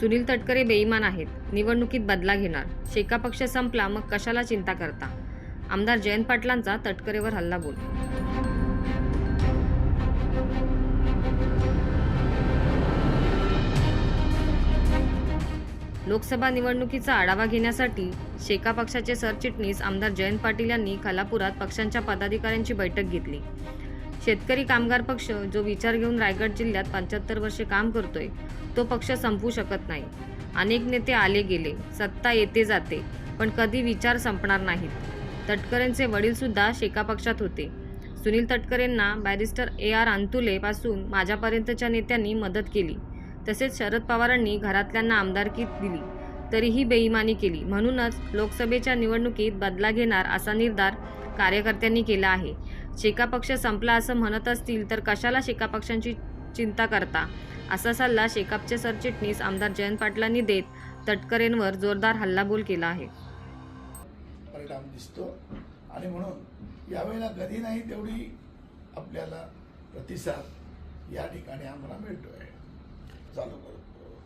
सुनील तटकरे बेईमान आहेत. निवडणुकीत बदला घेणार. शेका पक्ष संपला मग कशाला चिंता करता? आमदार जयंत पाटलांचा तटकरेवर हल्ला बोल लोकसभा निवडणुकीचा आढावा घेण्यासाठी शेका पक्षाचे सरचिटणीस आमदार जयंत पाटील यांनी खालापुरात पक्षांच्या पदाधिकाऱ्यांची बैठक घेतली. शेतकरी कामगार पक्ष जो विचार घेऊन रायगड जिल्ह्यात पंच्याहत्तर वर्षे काम करतोय तो पक्ष संपू शकत नाही. अनेक नेते आले गेले सत्ता येते जाते पण कधी विचार संपणार नाहीत. तटकरेंचे वडीलसुद्धा शेका पक्षात होते. सुनील तटकरेंना बॅरिस्टर ए आर अंतुलेपासून माझ्यापर्यंतच्या नेत्यांनी मदत केली. तसेच शरद पवारांनी घरातल्यांना आमदारकी दिली. तरीही बेईमानी केली. म्हणूनच लोकसभेच्या निवडणुकीत बदला घेणार असा निर्धार कार्यकर्त्यांनी केला आहे. शेका पक्ष संपला असं म्हणत असतील तर कशाला शेका पक्षांची चिंता करता? असा सल्ला शेकापचे सरचिटणीस आमदार जयंत पाटलांनी देत तटकरेंवर जोरदार हल्लाबोल केला आहे. परिणाम दिसतो. आणि म्हणून यावेळेला कधी नाही तेवढी आपल्याला प्रतिसाद या ठिकाणी आम्हाला मिळतोय. चालू करतो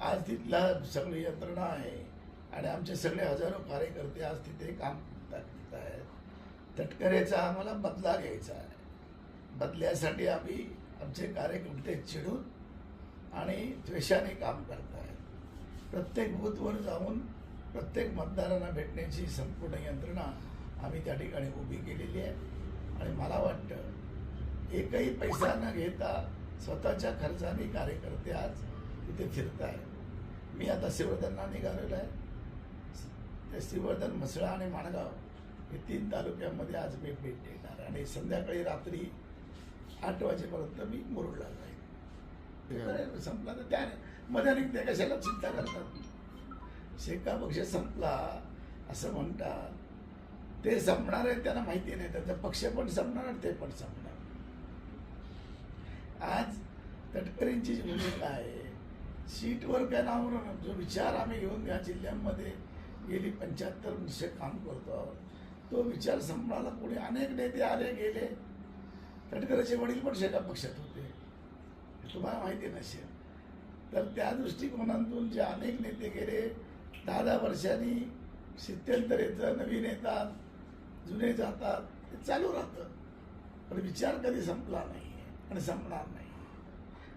आज तिथला सगळी यंत्रणा आहे आणि आमचे सगळे हजारो कार्यकर्ते आज तिथे काम करत आहेत तटकरेचा आम्हाला बदला घ्यायचा आहे. बदल्यासाठी आम्ही आमचे कार्यकर्ते चिडून आणि द्वेषाने काम करत आहेत प्रत्येक बूथवर जाऊन प्रत्येक मतदारांना भेटण्याची संपूर्ण यंत्रणा आम्ही त्या ठिकाणी उभी केलेली आहे. आणि मला वाटतं एकही पैसा न घेता स्वतःच्या खर्चाने कार्यकर्ते आज तिथे फिरत आहेत मी आता सिवर्धनला निघालेलो आहे. ते सिवर्धन म्हसळा आणि माणगाव. हे तीन तालुक्यामध्ये आज मी भेट देणार आणि संध्याकाळी रात्री आठ वाजेपर्यंत मी मुरुडला जाईल संपला तर त्या मध्ये आणि त्या कशाला चिंता करतात? शेका पक्ष संपला असं म्हणतात. ते संपणार आहे त्यांना माहिती नाही. त्याचा पक्ष पण संपणार आणि ते पण संपणार. आज तटकरेंची जी भूमिका आहे सीटवर काय नावावर जो विचार आम्ही घेऊन या जिल्ह्यांमध्ये गेली पंच्याहत्तर वर्ष काम करतो आहोत. तो विचार संपणाला पुढे. अनेक नेते आले गेले. तटकरेचे वडील पण शेका पक्षात होते. तुम्हाला माहिती नसेल. तर त्या दृष्टिकोनातून जे अनेक नेते गेले दहा दहा वर्षांनी सित्यंतर येतं नवीन येतात जुने जातात ते चालू राहतं. पण विचार कधी संपला नाही आणि संपणार नाही.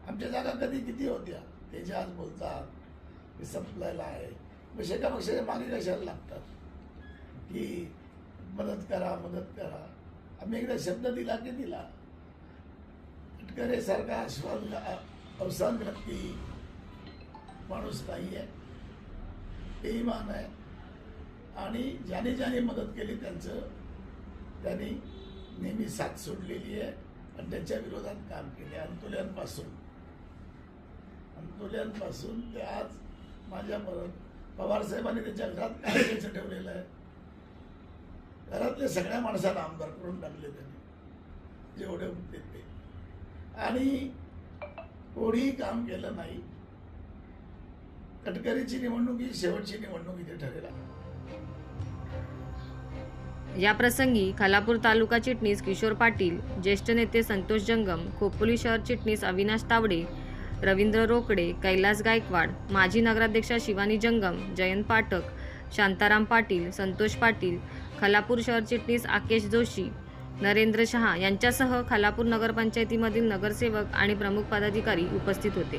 आमच्या जागा कधी किती होत्या ते आज बोलतात की संपलेला आहे. मग शेका पक्षाच्या मागे कशाला लागतात? की मदत करा मदत करा. आम्ही एकदा शब्द दिला की दिला. सारखा आश्वान अवसान व्यक्ती माणूस नाही आहे. बेईमान आहे. आणि ज्याने ज्याने मदत केली त्यांचं त्यांनी नेहमी साथ सोडलेली आहे आणि त्यांच्या विरोधात काम केले. अंतुल्यांपासून. अंतुल्यांपासून ते आज माझ्यापर्यंत पवार साहेबांनी त्यांच्या घरात काय ठेवलेलं आहे? घरातल्या सगळ्या माणसाला आमदार करून टाकले त्यांनी. जेवढे होते ते. आणि कोणीही काम केलं नाही. कटकरीची निवडणूक ही शेवटची निवडणूक इथे ठरेल. या प्रसंगी खालापूर तालुका चिटणीस किशोर पाटील ज्येष्ठ नेते संतोष जंगम खोपोली शहर चिटणीस अविनाश तावडे रवींद्र रोकडे कैलास गायकवाड माजी नगराध्यक्षा शिवानी जंगम जयंत पाठक शांताराम पाटील संतोष पाटील खालापूर शहर चिटणीस आकेश जोशी नरेंद्र शहा यांच्यासह खालापूर नगरपंचायतीमधील नगरसेवक आणि प्रमुख पदाधिकारी उपस्थित होते.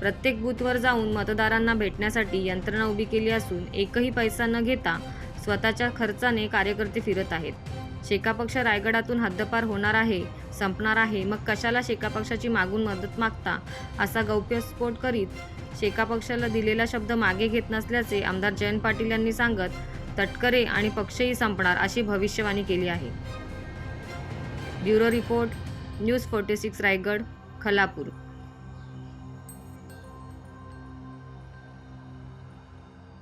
प्रत्येक बूथवर जाऊन मतदारांना भेटण्यासाठी यंत्रणा उभी केली असून एकही पैसा न घेता स्वतःच्या खर्चाने कार्यकर्ते फिरत आहेत. शेका पक्ष रायगडातून हद्दपार होणार आहे संपणार आहे. मग कशाला शेका पक्षाची मागून मदत मागता? असा गौप्यस्फोट करीत शेका पक्षाला दिलेला शब्द मागे घेत नसल्याचे आमदार जयंत पाटील यांनी सांगत तटकरे आणि पक्षही संपणार अशी भविष्यवाणी केली आहे. Bureau report news forty six Raigad Khalapur.